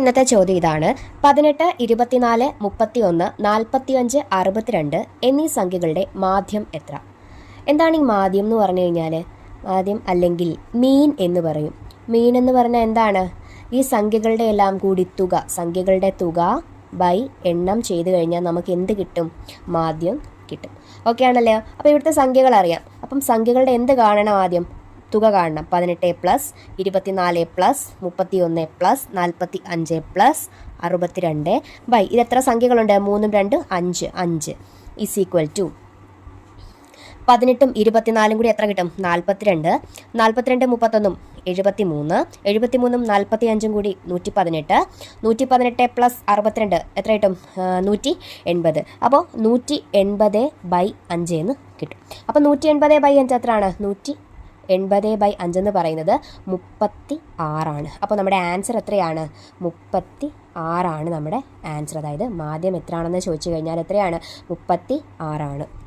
ഇന്നത്തെ ചോദ്യം ഇതാണ്. പതിനെട്ട് ഇരുപത്തിനാല് മുപ്പത്തിയൊന്ന് നാൽപ്പത്തിയഞ്ച് അറുപത്തിരണ്ട് എന്നീ സംഖ്യകളുടെ മാധ്യം എത്ര? എന്താണ് ഈ മാധ്യം എന്ന് പറഞ്ഞു കഴിഞ്ഞാൽ മാധ്യം അല്ലെങ്കിൽ മീൻ എന്ന് പറയും. മീൻ എന്ന് പറഞ്ഞാൽ എന്താണ്? ഈ സംഖ്യകളുടെ എല്ലാം കൂടി തുക സംഖ്യകളുടെ തുക ബൈ എണ്ണം ചെയ്ത് കഴിഞ്ഞാൽ നമുക്ക് എന്ത് കിട്ടും? മാധ്യം കിട്ടും. ഓക്കെ ആണല്ലോ? അപ്പോൾ ഇവിടുത്തെ സംഖ്യകൾ അറിയാം. അപ്പം സംഖ്യകളുടെ എന്ത് കാണണം ആദ്യം? തുക കാണണം. പതിനെട്ട് പ്ലസ് ഇരുപത്തിനാല് പ്ലസ് മുപ്പത്തി ഒന്ന് പ്ലസ് നാൽപ്പത്തി അഞ്ച് പ്ലസ് അറുപത്തിരണ്ട്. ബൈ ഇത് എത്ര സംഖ്യകളുണ്ട്? മൂന്നും രണ്ട് അഞ്ച്. അഞ്ച് ഇസ് ഈക്വൽ ടു പതിനെട്ടും ഇരുപത്തിനാലും കൂടി എത്ര കിട്ടും? നാൽപ്പത്തിരണ്ട് നാൽപ്പത്തിരണ്ട് മുപ്പത്തൊന്നും എഴുപത്തി മൂന്ന് എഴുപത്തി മൂന്നും നാൽപ്പത്തി അഞ്ചും കൂടി നൂറ്റി പതിനെട്ട് നൂറ്റി പതിനെട്ട് പ്ലസ് അറുപത്തിരണ്ട് എത്ര കിട്ടും? നൂറ്റി എൺപത് അപ്പോൾ നൂറ്റി എൺപത് ബൈ അഞ്ച് എന്ന് കിട്ടും. അപ്പോൾ നൂറ്റി എൺപത് ബൈ അഞ്ച് എത്രയാണ്? നൂറ്റി എൺപത് ബൈ അഞ്ചെന്ന് പറയുന്നത് മുപ്പത്തി ആറാണ് അപ്പോൾ നമ്മുടെ ആൻസർ എത്രയാണ്? മുപ്പത്തി ആറാണ് നമ്മുടെ ആൻസർ. അതായത് മാധ്യം എത്രയാണെന്ന് ചോദിച്ചു കഴിഞ്ഞാൽ എത്രയാണ്? മുപ്പത്തി ആറാണ്